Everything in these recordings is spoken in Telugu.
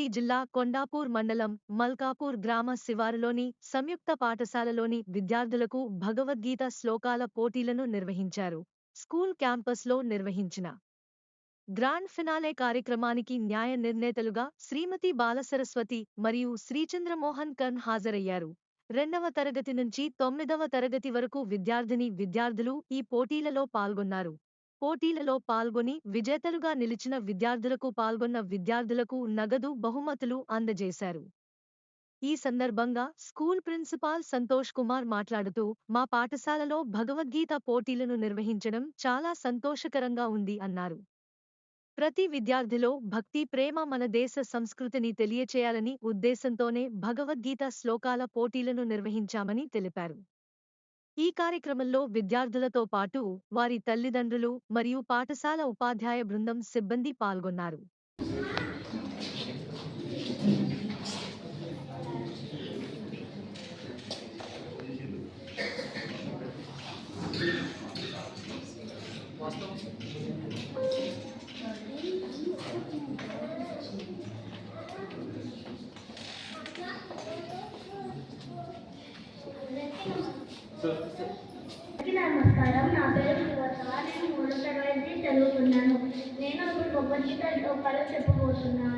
రంగారెడ్డి జిల్లా కొండాపూర్ మండలం మల్కాపూర్ గ్రామ శివారులోని సంయుక్త పాఠశాలలోని విద్యార్థులకు భగవద్గీత శ్లోకాల పోటీలను నిర్వహించారు. స్కూల్ క్యాంపస్లో నిర్వహించిన గ్రాండ్ ఫినాలే కార్యక్రమానికి న్యాయ నిర్ణేతలుగా శ్రీమతి బాలసరస్వతి మరియు శ్రీచంద్రమోహన్ కన్ హాజరయ్యారు. రెండవ తరగతి నుంచి తొమ్మిదవ తరగతి వరకు విద్యార్థిని విద్యార్థులు ఈ పోటీలలో పాల్గొన్నారు. పోటీలలో పాల్గొని విజేతలుగా నిలిచిన విద్యార్థులకు పాల్గొన్న విద్యార్థులకు నగదు బహుమతులు అందజేశారు. ఈ సందర్భంగా స్కూల్ ప్రిన్సిపాల్ సంతోష్ కుమార్ మాట్లాడుతూ మా పాఠశాలలో భగవద్గీత పోటీలను నిర్వహించడం చాలా సంతోషకరంగా ఉంది అన్నారు. ప్రతి విద్యార్థిలో భక్తి ప్రేమ మన దేశ సంస్కృతిని తెలియచేయాలని ఉద్దేశంతోనే భగవద్గీత శ్లోకాల పోటీలను నిర్వహించామని తెలిపారు. ఈ కార్యక్రమంలో విద్యార్థులతో పాటు వారి తల్లిదండ్రులు మరియు పాఠశాల ఉపాధ్యాయ బృందం సిబ్బంది పాల్గొన్నారు. అందరికీ నమస్కారం. నా పేరు నేను మూడో తరగతి చదువుతున్నాను నేను ఇప్పుడు భగవద్గీత శ్లోకాలు చెప్పబోతున్నాను.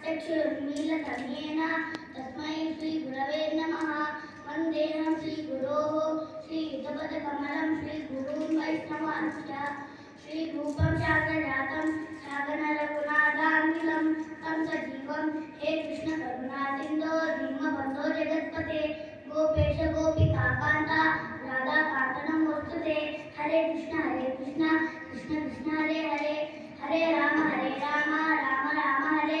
प्रत्यक्षुर्मीलतनयेन तस्मै श्रीगुरवे नमः। वन्देऽहं श्रीगुरोः श्रीयुतपदकमलं श्रीगुरून् वैष्णव श्रीरूपं शाकजातं सागररघुनाथानिलं तं सजीवं हे कृष्णकरुणासिन्धो धीमबन्धो जगत्पते। गोपेश गोपिकान्ता राधाकान्तनमोस्तुते Hare Krishna Hare Krishna Krishna Krishna, Hare Hare. Hare Ram Hare Ram Ram Ram, Hare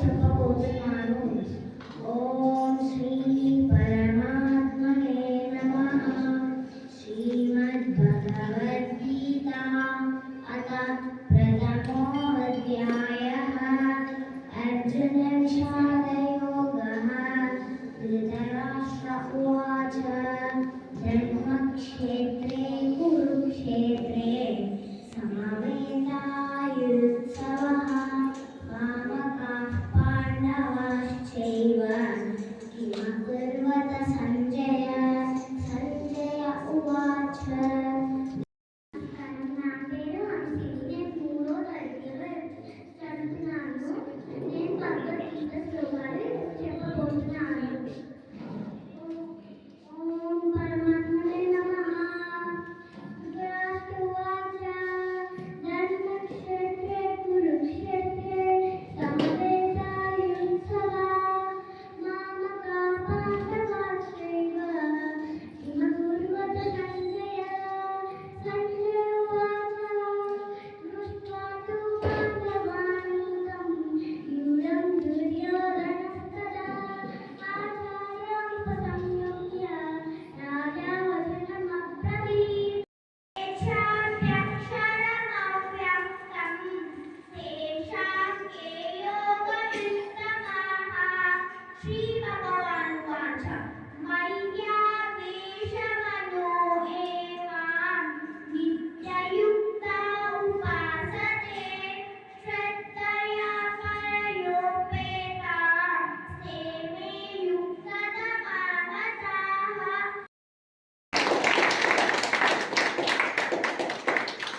Thank you.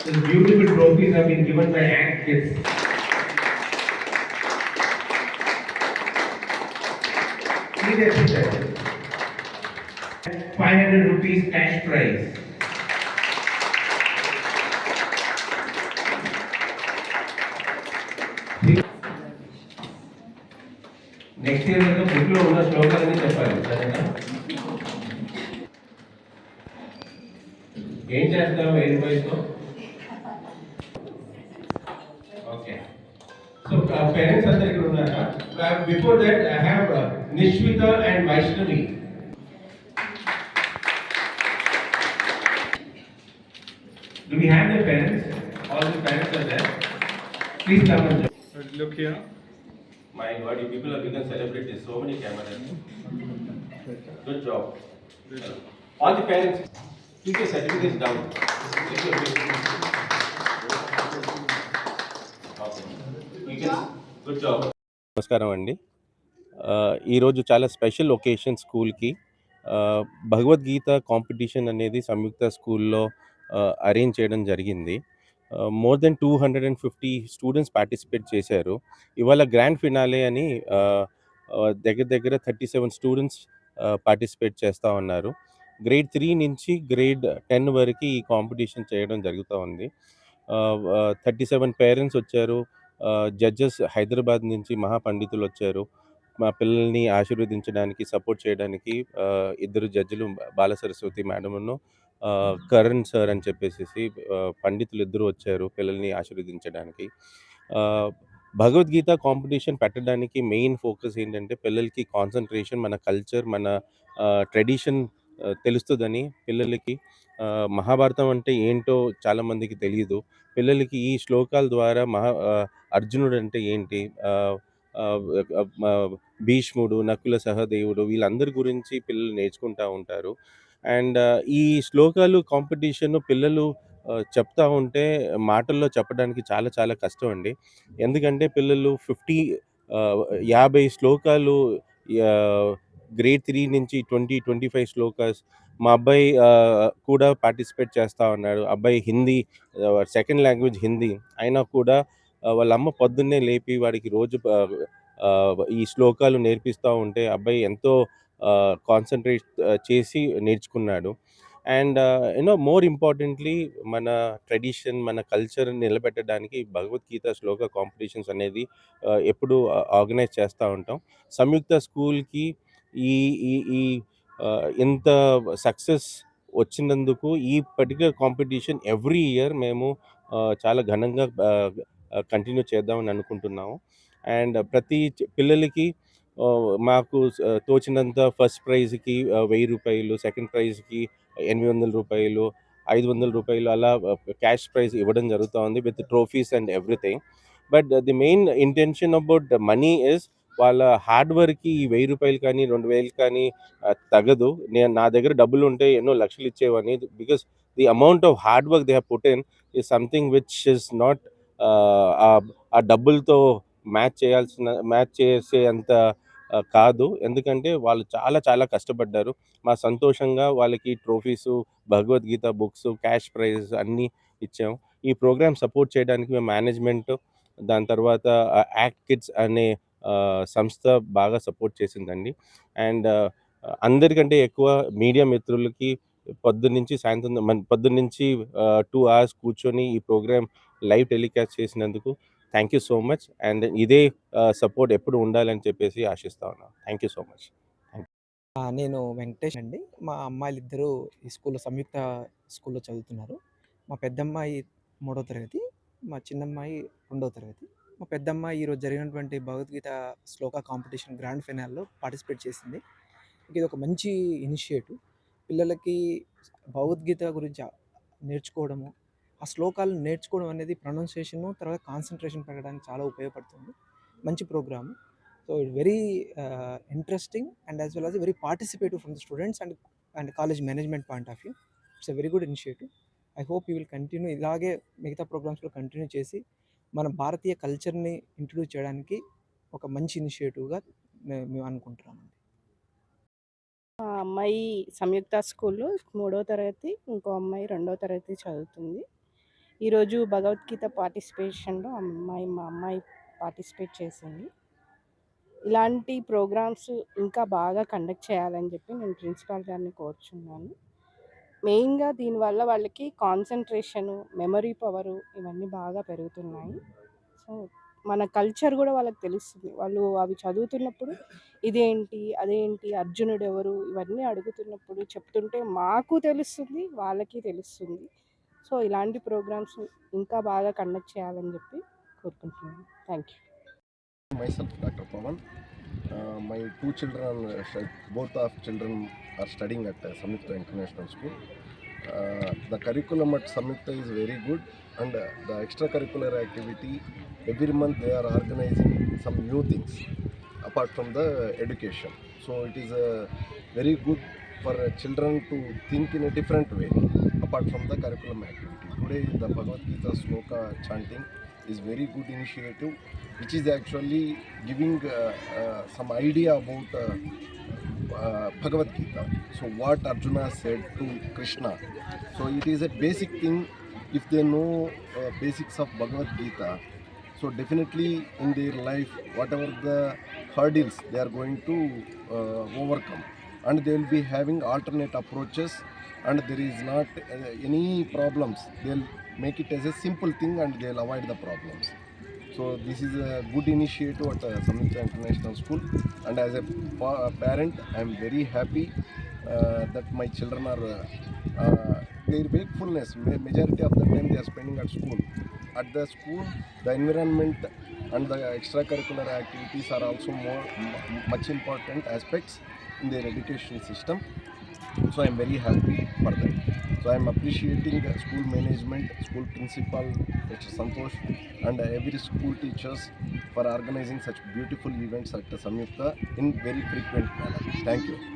These beautiful trophies have been given by ACT Kids. Please accept that. 500 rupees cash prize. Next year వరకు బుక్ లో ఉన్న శ్లోకాలన్నీ చెప్పాలి సరేనా ఏం చేస్తావు ఎయిర్ వయసులో Do we have the parents? All the parents are there. Please come and join. Look here. My God, you people have become celebrities. So many cameras. Good job. All the parents, keep your certificates down. Keep your Okay. You can, good job. నమస్కారం అండి ఆ, ఈరోజు చాలా స్పెషల్ ఒకేషన్ స్కూల్కి ఆ, భగవద్గీత కాంపిటీషన్ అనేది సంయుక్త స్కూల్లో అరేంజ్ చేయడం జరిగింది. More then two hundred and fifty students participate చేశారు. ఇవాళ గ్రాండ్ ఫినాలే అని దగ్గర దగ్గర థర్టీ సెవెన్ స్టూడెంట్స్ పార్టిసిపేట్ చేస్తూ ఉన్నారు. గ్రేడ్ త్రీ నుంచి గ్రేడ్ టెన్ వరకు ఈ కాంపిటీషన్ చేయడం జరుగుతూ ఉంది. థర్టీ సెవెన్ పేరెంట్స్ వచ్చారు. జడ్జెస్ హైదరాబాద్ నుంచి మహాపండితులు వచ్చారు. మా పిల్లల్ని ఆశీర్వదించడానికి సపోర్ట్ చేయడానికి ఇద్దరు జడ్జిలు బాల సరస్వతి మేడమ్ను కరణ్ సార్ అని చెప్పేసి పండితులు ఇద్దరు వచ్చారు పిల్లల్ని ఆశీర్వదించడానికి. భగవద్గీత కాంపిటీషన్ పెట్టడానికి మెయిన్ ఫోకస్ ఏంటంటే పిల్లలకి కాన్సన్ట్రేషన్ మన కల్చర్ మన ట్రెడిషన్ తెలుస్తుందని పిల్లలకి. మహాభారతం అంటే ఏంటో చాలామందికి తెలియదు పిల్లలకి ఈ శ్లోకాల ద్వారా మహా అర్జునుడు అంటే ఏంటి? భీష్ముడు నకుల సహదేవుడు వీళ్ళందరి గురించి పిల్లలు నేర్చుకుంటూ ఉంటారు. అండ్ ఈ శ్లోకాలు కాంపిటీషన్ పిల్లలు చెప్తా ఉంటే మాటల్లో చెప్పడానికి చాలా చాలా కష్టం అండి. ఎందుకంటే పిల్లలు ఫిఫ్టీ యాభై శ్లోకాలు గ్రేడ్ త్రీ నుంచి ట్వంటీ ట్వంటీ ఫైవ్ శ్లోకాస్ మా అబ్బాయి కూడా పార్టిసిపేట్ చేస్తూ ఉన్నాడు. అబ్బాయి హిందీ సెకండ్ లాంగ్వేజ్ హిందీ. అయినా కూడా వాళ్ళ అమ్మ పొద్దున్నే లేపి వాడికి రోజు ఈ శ్లోకాలు నేర్పిస్తూ ఉంటే అబ్బాయి ఎంతో కాన్సన్ట్రేట్ చేసి నేర్చుకున్నాడు. And you know more importantly మన ట్రెడిషన్ మన కల్చర్ నిలబెట్టడానికి భగవద్గీత శ్లోక కాంపిటీషన్స్ అనేది ఎప్పుడు ఆర్గనైజ్ చేస్తూ ఉంటాం. సంయుక్త స్కూల్కి ఈ ఈ ఈ ఇంత సక్సెస్ వచ్చినందుకు ఈ పర్టికులర్ కాంపిటీషన్ ఎవ్రీ ఇయర్ మేము చాలా ఘనంగా కంటిన్యూ చేద్దామని అనుకుంటున్నాము. అండ్ ప్రతి పిల్లలకి మాకు తోచినంత ఫస్ట్ ప్రైజ్కి వెయ్యి రూపాయలు సెకండ్ ప్రైజ్కి ఎనిమిది వందల రూపాయలు ఐదు వందల రూపాయలు అలా క్యాష్ ప్రైజ్ ఇవ్వడం జరుగుతూ ఉంది with trophies and everything. But the main intention about money is వాళ్ళ హార్డ్ వర్క్కి ఈ వెయ్యి రూపాయలు కానీ రెండు వేలు కానీ తగదు. నేను నా దగ్గర డబ్బులు ఉంటే ఎన్నో లక్షలు ఇచ్చేవని because the amount of hard work they have put in ఈ సంథింగ్ విచ్ ఇస్ నాట్ ఆ డబ్బులతో మ్యాచ్ చేయాల్సిన మ్యాచ్ చేసే అంత కాదు. ఎందుకంటే వాళ్ళు చాలా చాలా కష్టపడ్డారు. మా సంతోషంగా వాళ్ళకి trophies Bhagavad Gita books cash prizes అన్నీ ఇచ్చాము ఈ ప్రోగ్రామ్ సపోర్ట్ చేయడానికి మేము మేనేజ్మెంట్ దాని తర్వాత యాక్ట్ కిడ్స్ అనే సంస్థ బాగా సపోర్ట్ చేసిందండి. అండ్ అందరికంటే ఎక్కువ మీడియా మిత్రులకి పొద్దున్నుంచి సాయంత్రం మన పొద్దున్నుంచి టూ అవర్స్ కూర్చొని ఈ ప్రోగ్రామ్ లైవ్ టెలికాస్ట్ చేసినందుకు thank you so much. And ఇదే సపోర్ట్ ఎప్పుడు ఉండాలని చెప్పేసి ఆశిస్తా ఉన్నాను థ్యాంక్ యూ సో మచ్. నేను వెంకటేష్ అండి. మా అమ్మాయిలు ఇద్దరు ఈ స్కూల్లో సంయుక్త స్కూల్లో చదువుతున్నారు. మా పెద్దమ్మాయి మూడో తరగతి మా చిన్నమ్మాయి రెండో తరగతి. మా పెద్దమ్మాయి ఈరోజు జరిగినటువంటి భగవద్గీత శ్లోక కాంపిటీషన్ గ్రాండ్ ఫైనల్లో పార్టిసిపేట్ చేసింది. ఇది ఒక మంచి ఇనిషియేటివ్. పిల్లలకి భగవద్గీత గురించి నేర్చుకోవడము ఆ శ్లోకాలు నేర్చుకోవడం అనేది ప్రొనౌన్సియేషన్ తర్వాత కాన్సన్ట్రేషన్ పెరగడానికి చాలా ఉపయోగపడుతుంది. మంచి program. So it very interesting and as well as very participative from the students and and college management point of view. It's a very good initiative. I hope you will continue ఇలాగే మిగతా ప్రోగ్రామ్స్లో కంటిన్యూ చేసి మన భారతీయ కల్చర్ని ఇంట్రడ్యూస్ చేయడానికి ఒక మంచి ఇనిషియేటివ్గా మేము అనుకుంటున్నామండి. మా అమ్మాయి సంయుక్త స్కూల్లో మూడో తరగతి ఇంకో అమ్మాయి రెండో తరగతి చదువుతుంది. ఈరోజు భగవద్గీత పార్టిసిపేషన్లో అమ్మాయి మా అమ్మాయి పార్టిసిపేట్ చేసింది. ఇలాంటి ప్రోగ్రామ్స్ ఇంకా బాగా కండక్ట్ చేయాలని చెప్పి నేను ప్రిన్సిపాల్ గారిని కోరుచున్నాను. మెయిన్గా దీనివల్ల వాళ్ళకి కాన్సన్ట్రేషను మెమరీ పవరు ఇవన్నీ బాగా పెరుగుతున్నాయి. సో మన కల్చర్ కూడా వాళ్ళకి తెలుస్తుంది. వాళ్ళు అవి చదువుతున్నప్పుడు ఇదేంటి అదేంటి అర్జునుడు ఎవరు ఇవన్నీ అడుగుతున్నప్పుడు చెప్తుంటే మాకు తెలుస్తుంది వాళ్ళకి తెలుస్తుంది. సో ఇలాంటి ప్రోగ్రామ్స్ ఇంకా బాగా కండక్ట్ చేయాలని చెప్పి కోరుకుంటున్నాను. Thank you myself doctor Pavan my two children both of children are studying at Samyuktha international school the curriculum at Samyuktha is very good and the extra curricular activity every month they are organising some new things apart from the education so it is a very good for children to think in a different way apart from the curriculum activity today the bhagavad gita sloka chanting is very good initiative which is actually giving uh, uh, some idea about uh, uh, Bhagavad Gita. So, what Arjuna said to Krishna. So, it is a basic thing if they know uh, basics of Bhagavad Gita. So, definitely in their life, whatever the hurdles they are going to uh, overcome, and they will be having alternate approaches, and there is not uh, any problems. They'll make it as a simple thing and they'll avoid the problems. So this is a good initiative at uh, Samyukta International School, and as a pa- parent, I am very happy uh, that my children are uh, uh, their wakefulness. Majority of the time they are spending at school. At the school, the environment and the extracurricular activities are also more much important aspects in their education system. So I am very happy for that. So I am appreciating the school management, school principal, Mr. Santosh, and every school teachers for organizing such beautiful events at Samyukta in very frequent manner. Thank you.